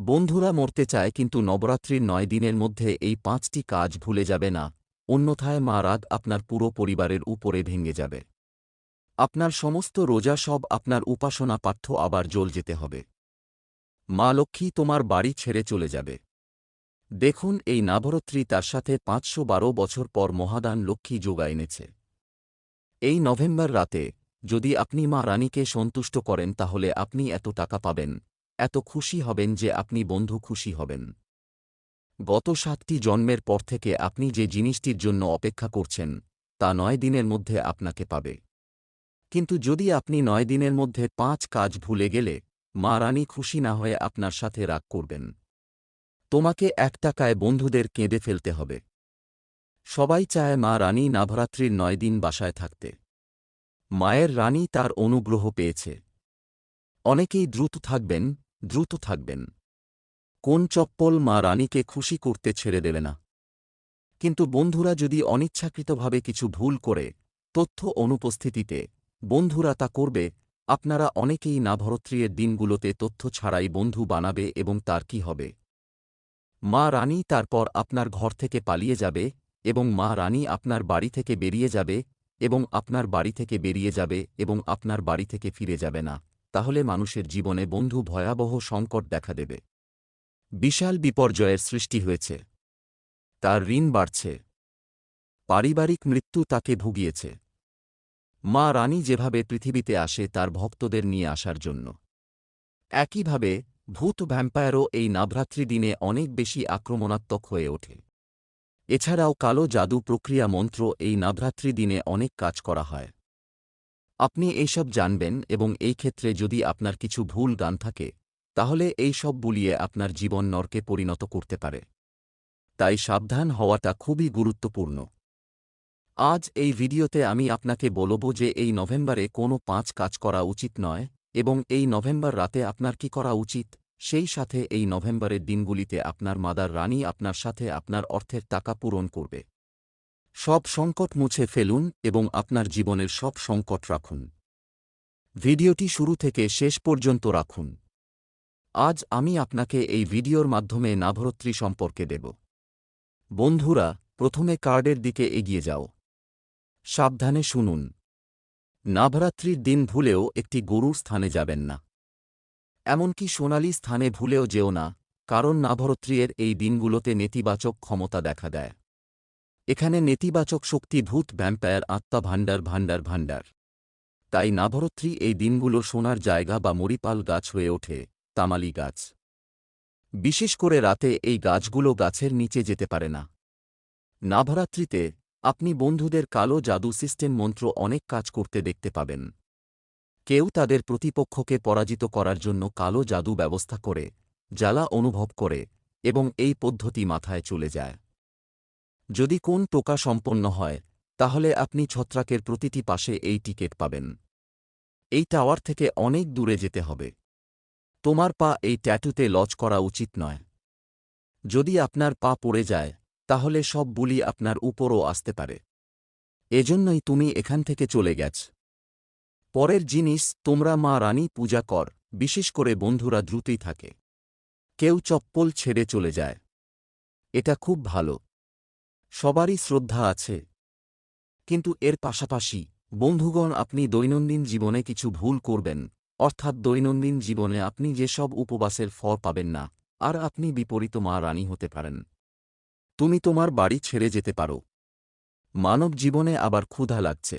বন্ধুরা মরতে চায় কিন্তু নবরাত্রির নয় দিনের মধ্যে এই পাঁচটি কাজ ভুলে যাবে না, অন্যথায় মা রাগ আপনার পুরো পরিবারের উপরে ভেঙে যাবে। আপনার সমস্ত রোজা সব আপনার উপাসনা পাঠ্য আবার জ্বল যেতে হবে। মা লক্ষ্মী, তোমার বাড়ি ছেড়ে চলে যাবে। দেখুন, এই নবরাত্রি তার সাথে পাঁচশো বারো বছর পর মহাদান লক্ষ্মী যোগা এনেছে। এই নভেম্বর রাতে যদি আপনি মা রানীকে সন্তুষ্ট করেন, তাহলে আপনি এত টাকা পাবেন। এত খুশি হবেন যে আপনি বন্ধু খুশি হবেন। গত সাতটি জন্মের পর থেকে আপনি যে জিনিসটির জন্য অপেক্ষা করছেন, তা নয় দিনের মধ্যে আপনাকে পাবে। কিন্তু যদি আপনি নয় দিনের মধ্যে পাঁচ কাজ ভুলে গেলে, মা রানী খুশি না হয়ে আপনার সাথে রাগ করবেন। তোমাকে এক টাকায় বন্ধুদের কেঁদে ফেলতে হবে। সবাই চায় মা রানী নবরাত্রির নয় দিন বাসায় থাকতে। মায়ের রানী তার অনুগ্রহ পেয়েছে। অনেকেই দ্রুত থাকবেন দ্রুত থাকবেন। কোন চপ্পল মা রানীকে খুশি করতে ছেড়ে দেবে না। কিন্তু বন্ধুরা যদি অনিচ্ছাকৃতভাবে কিছু ভুল করে, তথ্য অনুপস্থিতিতে বন্ধুরা তা করবে, আপনারা অনেকেই নাভরত্রিয়ের দিনগুলোতে তথ্য ছাড়াই বন্ধু বানাবে এবং তার কি হবে? মা রানী তারপর আপনার ঘর থেকে পালিয়ে যাবে এবং মা রানী আপনার বাড়ি থেকে বেরিয়ে যাবে এবং আপনার বাড়ি থেকে বেরিয়ে যাবে এবং আপনার বাড়ি থেকে ফিরে যাবে না। তাহলে মানুষের জীবনে বন্ধু ভয়াবহ সংকট দেখা দেবে। বিশাল বিপর্যয়ের সৃষ্টি হয়েছে। তার ঋণ বাড়ছে। পারিবারিক মৃত্যু তাকে ভুগিয়েছে। মা রানী যেভাবে পৃথিবীতে আসে তার ভক্তদের নিয়ে আসার জন্য। একইভাবে ভূত ভ্যাম্পায়ারও এই নবরাত্রি দিনে অনেক বেশি আক্রমণাত্মক হয়ে ওঠে। এছাড়াও কালো জাদু প্রক্রিয়া মন্ত্র এই নবরাত্রি দিনে অনেক কাজ করা হয়। আপনি এইসব জানবেন এবং এই ক্ষেত্রে যদি আপনার কিছু ভুল গান থাকে, তাহলে এই সব বুলিয়ে আপনার জীবন নরকে পরিণত করতে পারে। তাই সাবধান হওয়াটা খুবই গুরুত্বপূর্ণ। আজ এই ভিডিওতে আমি আপনাকে বলব যে এই নভেম্বরে কোনো পাঁচ কাজ করা উচিত নয় এবং এই নভেম্বর রাতে আপনার কি করা উচিত, সেই সাথে এই নভেম্বরের দিনগুলিতে আপনার মাদার রানী আপনার সাথে আপনার অর্থের টাকা পূরণ করবে। সব সংকট মুছে ফেলুন এবং আপনার জীবনের সব সংকট রাখুন। ভিডিওটি শুরু থেকে শেষ পর্যন্ত রাখুন। আজ আমি আপনাকে এই ভিডিওর মাধ্যমে নাভরত্রী সম্পর্কে দেব। বন্ধুরা, প্রথমে কার্ডের দিকে এগিয়ে যাও। সাবধানে শুনুন। নাভরাত্রির দিন ভুলেও একটি গরুর স্থানে যাবেন না। এমনকি সোনালি স্থানে ভুলেও যেও না, কারণ নাভরত্রিয়ের এই দিনগুলোতে নেতিবাচক ক্ষমতা দেখা দেয়। এখানে নেতিবাচক শক্তি ভূত ভ্যাম্পায়ার, আত্মা ভাণ্ডার ভাণ্ডার ভাণ্ডার। তাই নাভরত্রী এই দিনগুলো সোনার জায়গা বা মরিপাল গাছ হয়ে ওঠে, তামালি গাছ। বিশেষ করে রাতে এই গাছগুলো গাছের নিচে যেতে পারে না। নাভরাত্রিতে আপনি বন্ধুদের কালো জাদু সিস্টেম মন্ত্র অনেক কাজ করতে দেখতে পাবেন। কেউ তাদের প্রতিপক্ষকে পরাজিত করার জন্য কালো জাদু ব্যবস্থা করে, জ্বালা অনুভব করে এবং এই পদ্ধতি মাথায় চলে যায়। যদি কোন টোকা সম্পন্ন হয়, তাহলে আপনি ছত্রাকের প্রতিটি পাশে এই টিকেট পাবেন। এই টাওয়ার থেকে অনেক দূরে যেতে হবে। তোমার পা এই ট্যাটুতে লজ করা উচিত নয়। যদি আপনার পা পড়ে যায়, তাহলে সব বুলি আপনার উপরও আসতে পারে। এজন্যই তুমি এখান থেকে চলে গেছ। পরের জিনিস, তোমরা মা রানী পূজা কর, বিশেষ করে বন্ধুরা দ্রুতই থাকে। কেউ চপ্পল ছেড়ে চলে যায়। এটা খুব ভালো। সবারই শ্রদ্ধা আছে। কিন্তু এর পাশাপাশি, বন্ধুগণ, আপনি দৈনন্দিন জীবনে কিছু ভুল করবেন। অর্থাৎ দৈনন্দিন জীবনে আপনি যেসব উপবাসের ফল পাবেন না, আর আপনি বিপরীত মা রানী হতে পারেন। তুমি তোমার বাড়ি ছেড়ে যেতে পারো। মানব জীবনে আবার ক্ষুধা লাগছে।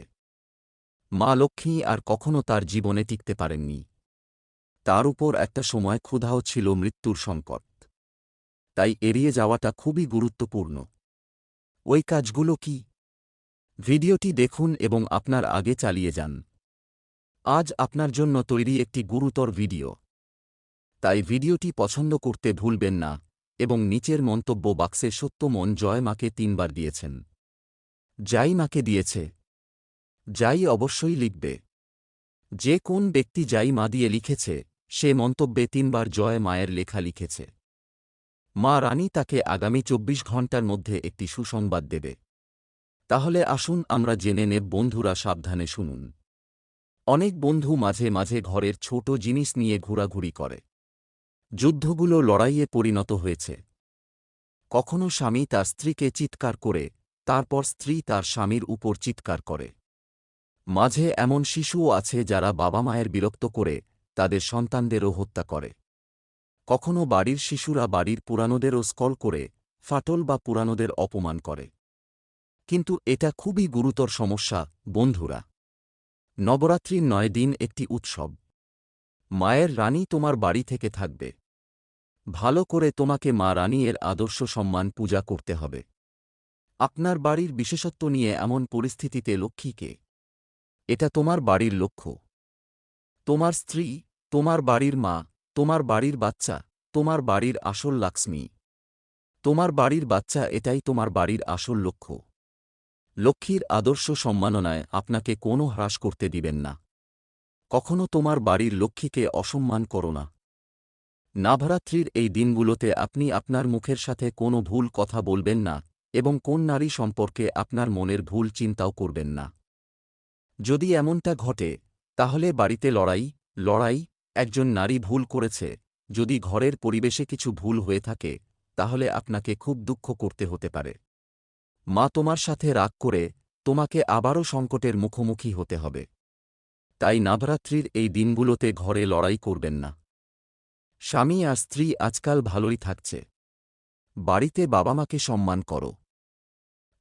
মা লক্ষ্মী আর কখনো তার জীবনে টিকতে পারেননি। তার উপর একটা সময় ক্ষুধাও ছিল মৃত্যুর সংকট। তাই এড়িয়ে যাওয়াটা খুবই গুরুত্বপূর্ণ। ওই কাজগুলো কি? ভিডিওটি দেখুন এবং আপনার আগে চালিয়ে যান। আজ আপনার জন্য তৈরি একটি গুরুতর ভিডিও। তাই ভিডিওটি পছন্দ করতে ভুলবেন না এবং নিচের মন্তব্য বাক্সে সত্য মন জয় মাকে তিনবার দিয়েছেন। যাই মাকে দিয়েছে। যাই অবশ্যই লিখবে। যে কোন ব্যক্তি যাই মা দিয়ে লিখেছে, সে মন্তব্যে তিনবার জয় মায়ের লেখা লিখেছে। মা রানী তাকে আগামী চব্বিশ ঘণ্টার মধ্যে একটি সুসংবাদ দেবে। তাহলে আসুন আমরা জেনে নেব বন্ধুরা সাবধানে শুনুন। অনেক বন্ধু মাঝে মাঝে ঘরের ছোট জিনিস নিয়ে ঘোরাঘুরি করে। যুদ্ধগুলো লড়াইয়ে পরিণত হয়েছে। কখনো স্বামী তার স্ত্রীকে চিৎকার করে, তারপর স্ত্রী তার স্বামীর উপর চিৎকার করে। মাঝে এমন শিশুও আছে যারা বাবা মায়ের বিরক্ত করে, তাদের সন্তানদেরও হত্যা করে। কখনো বাড়ির শিশুরা বাড়ির পুরানোদেরও স্কল করে, ফাটল বা পুরানোদের অপমান করে। কিন্তু এটা খুবই গুরুতর সমস্যা, বন্ধুরা। নবরাত্রির নয় দিন একটি উৎসব। মায়ের রানী তোমার বাড়ি থেকে থাকবে। ভালো করে তোমাকে মা রানী এর আদর্শ সম্মান পূজা করতে হবে। আপনার বাড়ির বিশেষত্ব নিয়ে এমন পরিস্থিতিতে লক্ষ্মীকে এটা তোমার বাড়ির লক্ষ্য। তোমার স্ত্রী, তোমার বাড়ির মা তোমার বাড়ির বাচ্চা, তোমার বাড়ির আসল লাক্ষ্মী। তোমার বাড়ির বাচ্চা এটাই তোমার বাড়ির আসল লক্ষ্য। লক্ষ্মীর আদর্শ সম্মাননায় আপনাকে কোনো হ্রাস করতে দিবেন না। কখনো তোমার বাড়ির লক্ষ্মীকে অসম্মান করো না। নাভরাত্রির এই দিনগুলোতে আপনি আপনার মুখের সাথে কোনো ভুল কথা বলবেন না এবং কোন নারী সম্পর্কে আপনার মনের ভুল চিন্তাও করবেন না। যদি এমনটা ঘটে, তাহলে বাড়িতে লড়াই লড়াই একজন নারী ভুল করেছে। যদি ঘরের পরিবেশে কিছু ভুল হয়ে থাকে, তাহলে আপনাকে খুব দুঃখ করতে হতে পারে। মা তোমার সাথে রাগ করে তোমাকে আবারও সংকটের মুখোমুখি হতে হবে। তাই নবরাত্রির এই দিনগুলোতে ঘরে লড়াই করবেন না। স্বামী আর স্ত্রী আজকাল ভালোই থাকছে। বাড়িতে বাবা মাকে সম্মান করো।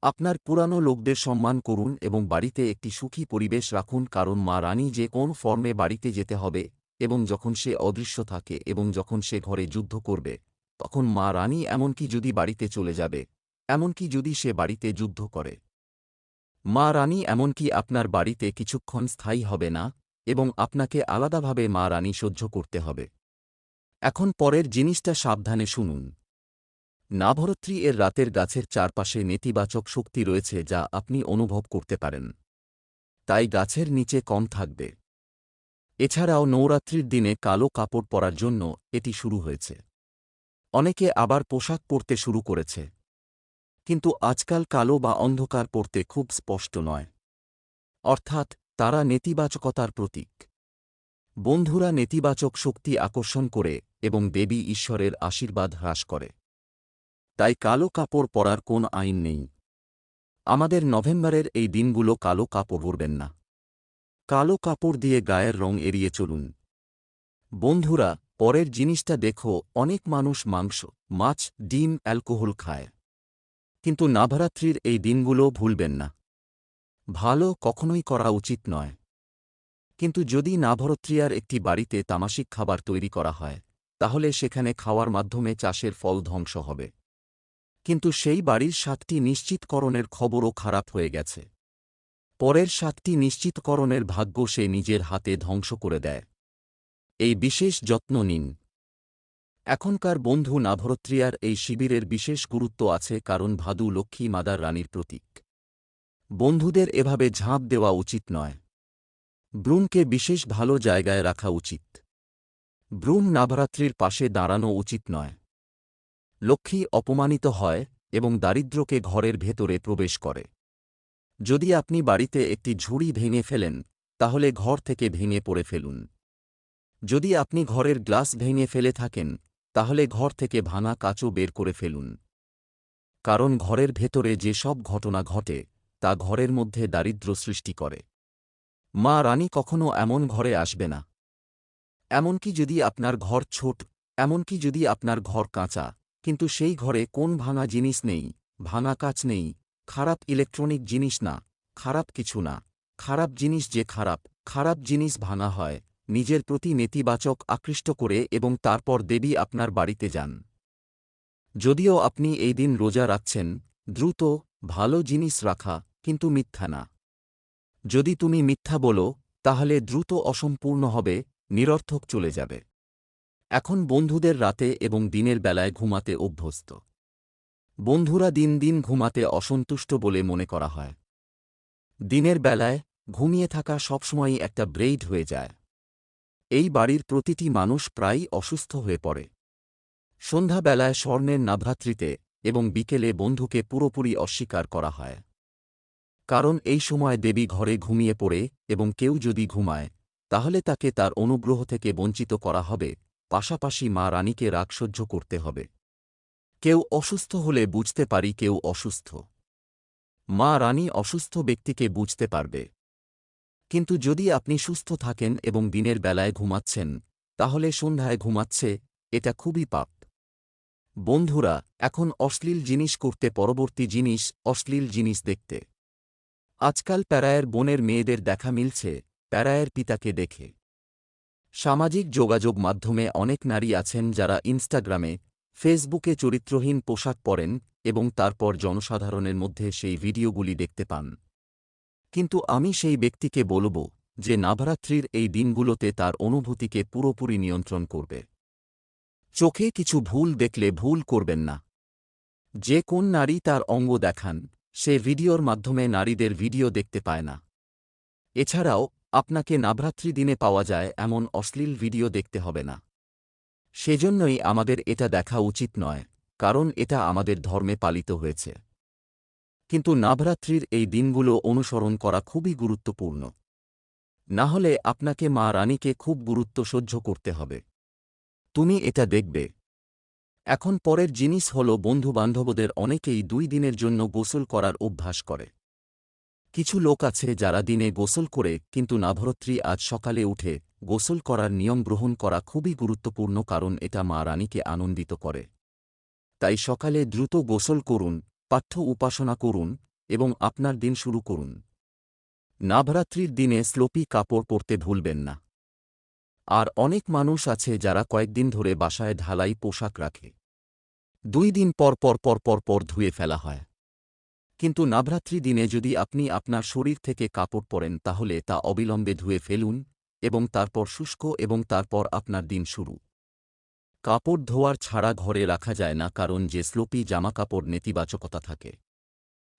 আপনার পুরানো লোকদের সম্মান করুন এবং বাড়িতে একটি সুখী পরিবেশ রাখুন, কারণ মা রানী যে কোন ফর্মে বাড়িতে যেতে হবে এবং যখন সে অদৃশ্য থাকে এবং যখন সে ঘরে যুদ্ধ করবে, তখন মা রানী এমনকি যদি বাড়িতে চলে যাবে, এমনকি যদি সে বাড়িতে যুদ্ধ করে। মা রানী এমনকি আপনার বাড়িতে কিছুক্ষণ স্থায়ী হবে না এবং আপনাকে আলাদাভাবে মা রানী সহ্য করতে হবে। এখন পরের জিনিসটা সাবধানে শুনুন। নাভরত্রী এর রাতের গাছের চারপাশে নেতিবাচক শক্তি রয়েছে যা আপনি অনুভব করতে পারেন। তাই গাছের নিচে কম থাকবে। এছাড়াও নৌরাত্রির দিনে কালো কাপড় পরার জন্য এটি শুরু হয়েছে। অনেকে আবার পোশাক পরতে শুরু করেছে। কিন্তু আজকাল কালো বা অন্ধকার পড়তে খুব স্পষ্ট নয়। অর্থাৎ তারা নেতিবাচকতার প্রতীক। বন্ধুরা নেতিবাচক শক্তি আকর্ষণ করে এবং দেবী ঈশ্বরের আশীর্বাদ হ্রাস করে। তাই কালো কাপড় পরার কোন আইন নেই। আমাদের নভেম্বরের এই দিনগুলো কালো কাপড় পরবেন না। কালো কাপড় দিয়ে গায়ের রং এড়িয়ে চলুন। বন্ধুরা, পরের জিনিসটা দেখো, অনেক মানুষ মাংস, মাছ, ডিম, অ্যালকোহল খায়। কিন্তু নাভরাত্রির এই দিনগুলো ভুলবেন না। ভালো কখনোই করা উচিত নয়। কিন্তু যদি নাভরত্রিয়ার একটি বাড়িতে তামাসিক খাবার তৈরি করা হয়, তাহলে সেখানে খাওয়ার মাধ্যমে চাষের ফল ধ্বংস হবে। কিন্তু সেই বাড়ির সাতটি নিশ্চিতকরণের খবরও খারাপ হয়ে গেছে। পরের সাতটি নিশ্চিতকরণের ভাগ্য সে নিজের হাতে ধ্বংস করে দেয়। এই বিশেষ যত্ন নিন। এখনকার বন্ধু নাভরত্রিয়ার এই শিবিরের বিশেষ গুরুত্ব আছে কারণ ভাদু লক্ষ্মী মাদার রানীর প্রতীক। বন্ধুদের এভাবে ঝাঁপ দেওয়া উচিত নয়। ব্রুমকে বিশেষ ভালো জায়গায় রাখা উচিত। ব্রুম নাভরাত্রির পাশে দাঁড়ানো উচিত নয়। লক্ষ্মী অপমানিত হয় এবং দারিদ্র্যকে ঘরের ভেতরে প্রবেশ করে। যদি আপনি বাড়িতে একটি ঝুড়ি ভেঙে ফেলেন, তাহলে ঘর থেকে ভেঙে পড়ে ফেলুন। যদি আপনি ঘরের গ্লাস ভেঙে ফেলে থাকেন, তাহলে ঘর থেকে ভাঙা কাচও বের করে ফেলুন। কারণ ঘরের ভেতরে যে সব ঘটনা ঘটে, তা ঘরের মধ্যে দারিদ্র সৃষ্টি করে। মা রানী কখনো এমন ঘরে আসবে না। এমনকি যদি আপনার ঘর ছোট, এমনকি যদি আপনার ঘর কাঁচা, কিন্তু সেই ঘরে কোন ভাঙা জিনিস নেই, ভাঙা কাচ নেই খারাপ ইলেকট্রনিক জিনিস না, খারাপ কিছু না। খারাপ জিনিস যে খারাপ খারাপ জিনিস ভাঙা হয়, নিজের প্রতি নেতিবাচক আকৃষ্ট করে এবং তারপর দেবী আপনার বাড়িতে যান। যদিও আপনি এই দিন রোজা রাখছেন, দ্রুত, ভালো জিনিস রাখা কিন্তু মিথ্যা না। যদি তুমি মিথ্যা বলো, তাহলে দ্রুত অসম্পূর্ণ হবে, নিরর্থক চলে যাবে। এখন বন্ধুদের রাতে এবং দিনের বেলায় ঘুমাতে অভ্যস্ত। বন্ধুরা দিন দিন ঘুমাতে অসন্তুষ্ট বলে মনে করা হয়। দিনের বেলায় ঘুমিয়ে থাকা সবসময়ই একটা ব্রেইড হয়ে যায়। এই বাড়ির প্রতিটি মানুষ প্রায়ই অসুস্থ হয়ে পড়ে। সন্ধ্যাবেলায় স্বর্ণের নাভ্রাতৃতে এবং বিকেলে বন্ধুকে পুরোপুরি অস্বীকার করা হয়। কারণ এই সময় দেবী ঘরে ঘুমিয়ে পড়ে এবং কেউ যদি ঘুমায়, তাহলে তাকে তার অনুগ্রহ থেকে বঞ্চিত করা হবে, পাশাপাশি মা রানীকে রাগ সহ্য করতে হবে। কেউ অসুস্থ হলে বুঝতে পারি কেউ অসুস্থ। মা রানী অসুস্থ ব্যক্তিকে বুঝতে পারবে। কিন্তু যদি আপনি সুস্থ থাকেন এবং দিনের বেলায় ঘুমাচ্ছেন, তাহলে সন্ধ্যায় ঘুমাচ্ছে, এটা খুবই পাপ। বন্ধুরা, এখন অশ্লীল জিনিস করতে পরবর্তী জিনিস, অশ্লীল জিনিস দেখতে। আজকাল প্যারায়ের বোনের মেয়েদের দেখা মিলছে, প্যারায়ের পিতাকে দেখে। সামাজিক যোগাযোগ মাধ্যমে অনেক নারী আছেন যারা ইনস্টাগ্রামে ফেসবুকে চরিত্রহীন পোশাক পরেন এবং তারপর জনসাধারণের মধ্যে সেই ভিডিওগুলি দেখতে পান। কিন্তু আমি সেই ব্যক্তিকে বলব যে নাভরাত্রির এই দিনগুলোতে তার অনুভূতিকে পুরোপুরি নিয়ন্ত্রণ করবে। চোখে কিছু ভুল দেখলে ভুল করবেন না। যে কোন নারী তার অঙ্গ দেখান, সে ভিডিওর মাধ্যমে নারীদের ভিডিও দেখতে পায় না। এছাড়াও, আপনাকে নাভরাত্রি দিনে পাওয়া যায় এমন অশ্লীল ভিডিও দেখতে হবে না। সেজন্যই আমাদের এটা দেখা উচিত নয়, কারণ এটা আমাদের ধর্মে পালিত হয়েছে। কিন্তু নাভরাত্রির এই দিনগুলো অনুসরণ করা খুবই গুরুত্বপূর্ণ। না হলে আপনাকে মা রানীকে খুব গুরুত্ব সহ্য করতে হবে। তুমি এটা দেখবে। এখন পরের জিনিস হল বন্ধুবান্ধবদের অনেকেই দুই দিনের জন্য গোসল করার অভ্যাস করে। কিছু লোক আছে যারা দিনে গোসল করে, কিন্তু নাভরত্রী আজ সকালে উঠে গোসল করার নিয়ম গ্রহণ করা খুবই গুরুত্বপূর্ণ কারণ এটা মা রানীকে আনন্দিত করে। তাই সকালে দ্রুত গোসল করুন, পাঠ্য উপাসনা করুন এবং আপনার দিন শুরু করুন। নাভরাত্রির দিনে স্লোপি কাপড় পরতে ভুলবেন না। আর অনেক মানুষ আছে যারা কয়েকদিন ধরে বাসায় ঢালাই পোশাক রাখে। দুই দিন পর পর পর পর পর ধুয়ে ফেলা হয়। কিন্তু নাভরাত্রি দিনে যদি আপনি আপনার শরীর থেকে কাপড় পরেন তাহলে তা অবিলম্বে ধুয়ে ফেলুন এবং তারপর শুষ্ক এবং তারপর আপনার দিন শুরু। কাপড় ধোয়ার ছাড়া ঘরে রাখা যায় না কারণ যে স্লোপি জামাকাপড় নেতিবাচকতা থাকে।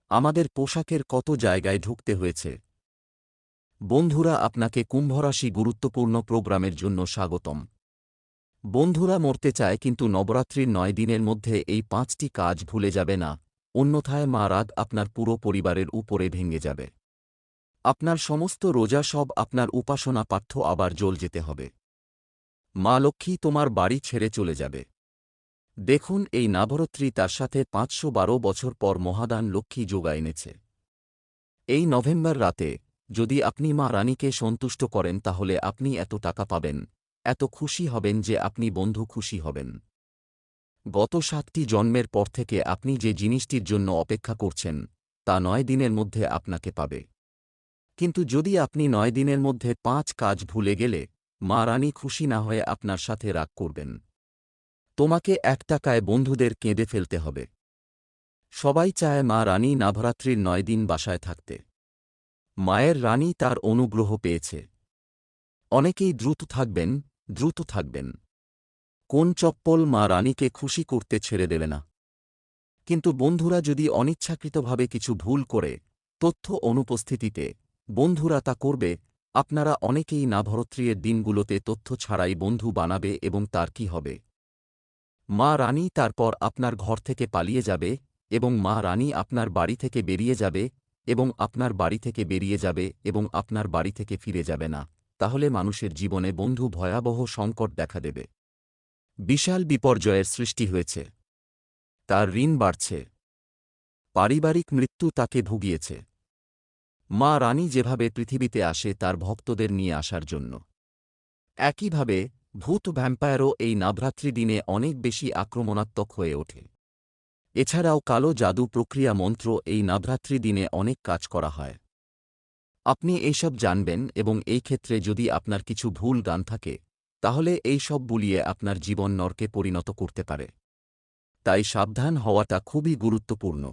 আমাদের পোশাকের কত জায়গায় ঢুকতে হয়েছে? বন্ধুরা, আপনাকে কুম্ভরাশি গুরুত্বপূর্ণ প্রোগ্রামের জন্য স্বাগতম। বন্ধুরা, মরতে চায় কিন্তু নবরাত্রির নয় দিনের মধ্যে এই পাঁচটি কাজ ভুলে যাবে না। অন্যথায় মা রাগ আপনার পুরো পরিবারের উপরে ভেঙে যাবে। আপনার সমস্ত রোজা সব আপনার উপাসনা পাঠ্য আবার জ্বল যেতে হবে। মা লক্ষ্মী তোমার বাড়ি ছেড়ে চলে যাবে। দেখুন এই নাভরত্রী তার সাথে পাঁচশো বারো বছর পর মহাদান লক্ষ্মী যোগা এনেছে। এই নভেম্বর রাতে যদি আপনি মা রানীকে সন্তুষ্ট করেন তাহলে আপনি এত টাকা পাবেন, এত খুশি হবেন যে আপনি বন্ধু খুশি হবেন। গত সাতটি জন্মের পর থেকে আপনি যে জিনিসটির জন্য অপেক্ষা করছেন, তা নয় দিনের মধ্যে আপনাকে পাবে। কিন্তু যদি আপনি নয় দিনের মধ্যে পাঁচ কাজ ভুলে গেলে, মা রানী খুশি না হয়ে আপনার সাথে রাগ করবেন। তোমাকে এক টাকায় বন্ধুদের কেঁদে ফেলতে হবে। সবাই চায় মা রানী নাভরাত্রির নয় দিন বাসায় থাকতে। মায়ের রানী তার অনুগ্রহ পেয়েছে। অনেকেই দ্রুত থাকবেন দ্রুত থাকবেন। কোন চপ্পল মা রানীকে খুশি করতে ছেড়ে দেবে না। কিন্তু বন্ধুরা যদি অনিচ্ছাকৃতভাবে কিছু ভুল করে, তথ্য অনুপস্থিতিতে বন্ধুরা তা করবে, আপনারা অনেকেই নাভরত্রিয়ের দিনগুলোতে তথ্য ছাড়াই বন্ধু বানাবে এবং তার কি হবে? মা রানী তারপর আপনার ঘর থেকে পালিয়ে যাবে এবং মা রানী আপনার বাড়ি থেকে বেরিয়ে যাবে এবং আপনার বাড়ি থেকে বেরিয়ে যাবে এবং আপনার বাড়ি থেকে ফিরে যাবে না, তাহলে মানুষের জীবনে বন্ধু ভয়াবহ সংকট দেখা দেবে। বিশাল বিপর্যয়ের সৃষ্টি হয়েছে। তার ঋণ বাড়ছে। পারিবারিক মৃত্যু তাকে ভুগিয়েছে। মা রানী যেভাবে পৃথিবীতে আসে তার ভক্তদের নিয়ে আসার জন্য। একইভাবে, ভূত ভ্যাম্পায়ারও এই নাভরাত্রি দিনে অনেক বেশি আক্রমণাত্মক হয়ে ওঠে। এছাড়াও কালো জাদু প্রক্রিয়া মন্ত্র এই নাভরাত্রি দিনে অনেক কাজ করা হয়। আপনি এইসব জানবেন এবং এই ক্ষেত্রে যদি আপনার কিছু ভুল গান থাকে, তাহলে এই সব বুলিয়ে আপনার জীবন নরকে পরিণত করতে পারে। তাই সাবধান হওয়াটা খুবই গুরুত্বপূর্ণ।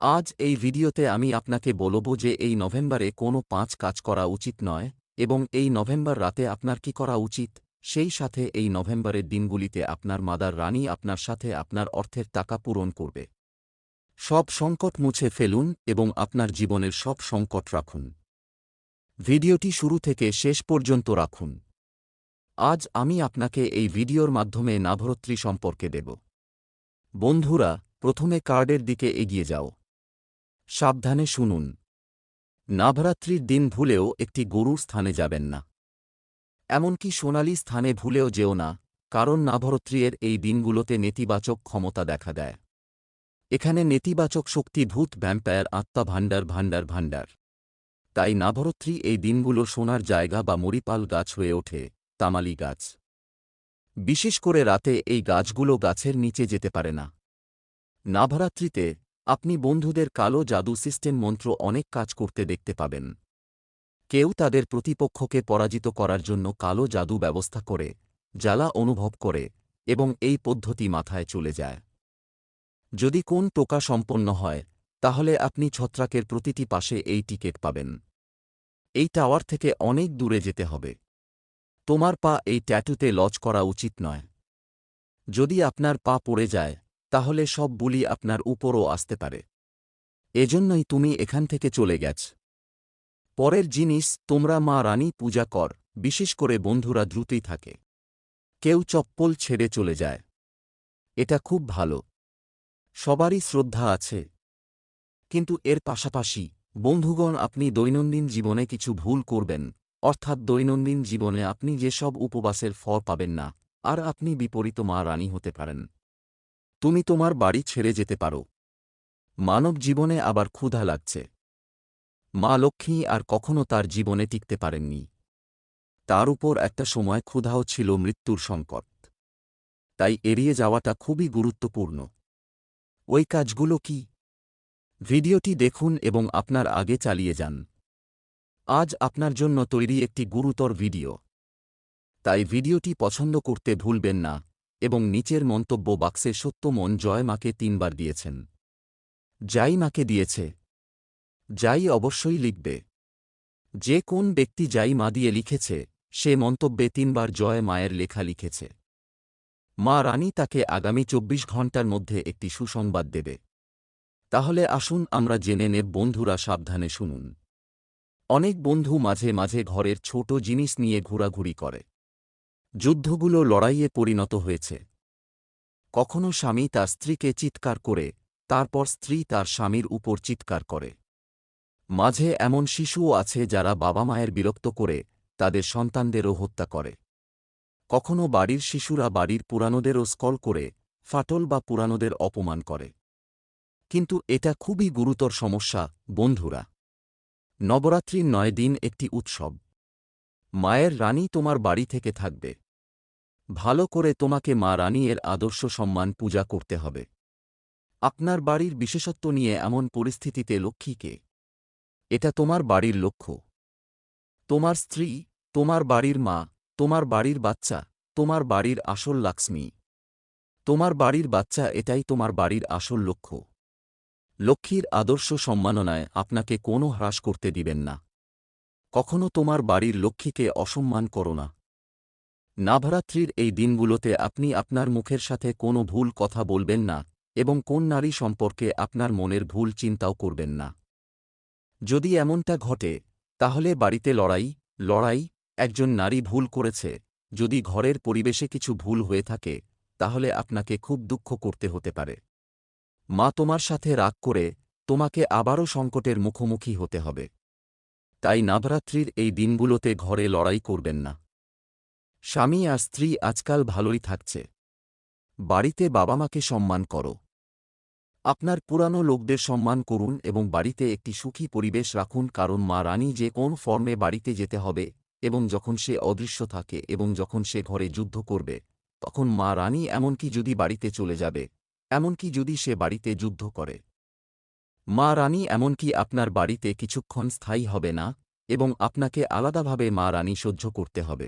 আজ এই ভিডিওতে আমি আপনাকে বলব যে এই নভেম্বরে কোনো পাঁচ কাজ করা উচিত নয় এবং এই নভেম্বর রাতে আপনার কি করা উচিত, সেই সাথে এই নভেম্বরের দিনগুলিতে আপনার মাদার রানী আপনার সাথে আপনার অর্থের টাকা পূরণ করবে। সব সংকট মুছে ফেলুন এবং আপনার জীবনের সব সংকট রাখুন। ভিডিওটি শুরু থেকে শেষ পর্যন্ত রাখুন। আজ আমি আপনাকে এই ভিডিওর মাধ্যমে নাভরত্রী সম্পর্কে দেব। বন্ধুরা, প্রথমে কার্ডের দিকে এগিয়ে যাও। সাবধানে শুনুন। নাভরাত্রির দিন ভুলেও একটি গরুর স্থানে যাবেন না। এমনকি সোনালি স্থানে ভুলেও যেও না, কারণ নাভরত্রিয়ের এই দিনগুলোতে নেতিবাচক ক্ষমতা দেখা দেয়। এখানে নেতিবাচক শক্তি ভূত, ভ্যাম্পায়ার, আত্মা, ভাণ্ডার ভাণ্ডার ভাণ্ডার। তাই নাভরত্রী এই দিনগুলো সোনার জায়গা বা মরিপাল গাছ হয়ে ওঠে, তামালি গাছ। বিশেষ করে রাতে এই গাছগুলো গাছের নিচে যেতে পারে না। নাভরাত্রিতে আপনি বন্ধুদের কালো জাদু সিস্টেম মন্ত্র অনেক কাজ করতে দেখতে পাবেন। কেউ তাদের প্রতিপক্ষকে পরাজিত করার জন্য কালো জাদু ব্যবস্থা করে, জ্বালা অনুভব করে এবং এই পদ্ধতি মাথায় চলে যায়। যদি কোন টোকা সম্পন্ন হয়, তাহলে আপনি ছত্রাকের প্রতিটি পাশে এই টিকেট পাবেন। এই টাওয়ার থেকে অনেক দূরে যেতে হবে। তোমার পা এই ট্যাটুতে লজ করা উচিত নয়। যদি আপনার পা পড়ে যায় তাহলে সব বুলি আপনার উপরও আসতে পারে। এজন্যই তুমি এখান থেকে চলে গেছ। পরের জিনিস, তোমরা মা রানী পূজা কর, বিশেষ করে বন্ধুরা দ্রুতই থাকে। কেউ চপ্পল ছেড়ে চলে যায়। এটা খুব ভালো। সবারই শ্রদ্ধা আছে। কিন্তু এর পাশাপাশি, বন্ধুগণ আপনি দৈনন্দিন জীবনে কিছু ভুল করবেন, অর্থাৎ দৈনন্দিন জীবনে আপনি যেসব উপবাসের ফল পাবেন না, আর আপনি বিপরীত মা রানী হতে পারেন। তুমি তোমার বাড়ি ছেড়ে যেতে পারো। মানব জীবনে আবার ক্ষুধা লাগছে। মা লক্ষ্মী আর কখনো তার জীবনে টিকতে পারেননি। তার উপর একটা সময় ক্ষুধাও ছিল মৃত্যুর সংকট। তাই এড়িয়ে যাওয়াটা খুবই গুরুত্বপূর্ণ। ওই কাজগুলো কি? ভিডিওটি দেখুন এবং আপনার আগে চালিয়ে যান। আজ আপনার জন্য তৈরি একটি গুরুতর ভিডিও। তাই ভিডিওটি পছন্দ করতে ভুলবেন না। এবং নিচের মন্তব্য বাক্সে সত্য মন জয় মাকে তিনবার দিয়েছেন। যাই মাকে দিয়েছে, যাই অবশ্যই লিখবে। যে কোন ব্যক্তি যাই মা দিয়ে লিখেছে, সে মন্তব্যে তিনবার জয় মায়ের লেখা লিখেছে। মা রানী তাকে আগামী চব্বিশ ঘণ্টার মধ্যে একটি সুসংবাদ দেবে। তাহলে আসুন আমরা জেনে নেব বন্ধুরা সাবধানে শুনুন। অনেক বন্ধু মাঝে মাঝে ঘরের ছোট জিনিস নিয়ে ঘোরাঘুরি করে। যুদ্ধগুলো লড়াইয়ে পরিণত হয়েছে। কখনো স্বামী তার স্ত্রীকে চিৎকার করে, তারপর স্ত্রী তার স্বামীর উপর চিৎকার করে। মাঝে এমন শিশুও আছে যারা বাবা মায়ের বিরক্ত করে, তাদের সন্তানদেরও হত্যা করে। কখনো বাড়ির শিশুরা বাড়ির পুরানোদেরও স্কল করে, ফাটল বা পুরানোদের অপমান করে। কিন্তু এটা খুবই গুরুতর সমস্যা, বন্ধুরা। নবরাত্রির নয় দিন একটি উৎসব। মায়ের রানী তোমার বাড়ি থেকে থাকবে। ভালো করে তোমাকে মা রানী এর আদর্শ সম্মান পূজা করতে হবে। আপনার বাড়ির বিশেষত্ব নিয়ে এমন পরিস্থিতিতে লক্ষ্মীকে এটা তোমার বাড়ির লক্ষ্য। তোমার স্ত্রী, তোমার বাড়ির মা, তোমার বাড়ির বাচ্চা, তোমার বাড়ির আসল লাক্ষ্মী। তোমার বাড়ির বাচ্চা এটাই তোমার বাড়ির আসল লক্ষ্য। লক্ষ্মীর আদর্শ সম্মাননায় আপনাকে কোনো হ্রাস করতে দিবেন না। কখনো তোমার বাড়ির লক্ষ্মীকে অসম্মান করো না। নাভরাত্রির এই দিনগুলোতে আপনি আপনার মুখের সাথে কোনো ভুল কথা বলবেন না এবং কোন নারী সম্পর্কে আপনার মনের ভুল চিন্তাও করবেন না। যদি এমনটা ঘটে, তাহলে বাড়িতে লড়াই লড়াই, একজন নারী ভুল করেছে, যদি ঘরের পরিবেশে কিছু ভুল হয়ে থাকে, তাহলে আপনাকে খুব দুঃখ করতে হতে পারে। মা তোমার সাথে রাগ করে, তোমাকে আবারও সংকটের মুখোমুখি হতে হবে। তাই নবরাত্রির এই দিনগুলোতে ঘরে লড়াই করবেন না। স্বামী আর স্ত্রী আজকাল ভালোই থাকছে। বাড়িতে বাবা মাকে সম্মান করো। আপনার পুরানো লোকদের সম্মান করুন এবং বাড়িতে একটি সুখী পরিবেশ রাখুন কারণ মা রানী যে কোন ফর্মে বাড়িতে যেতে হবে এবং যখন সে অদৃশ্য থাকে এবং যখন সে ঘরে যুদ্ধ করবে, তখন মা রানী এমনকি যদি বাড়িতে চলে যাবে, এমনকি যদি সে বাড়িতে যুদ্ধ করে। মা রানী এমনকি আপনার বাড়িতে কিছুক্ষণ স্থায়ী হবে না, এবং আপনাকে আলাদাভাবে মা রানী সহ্য করতে হবে।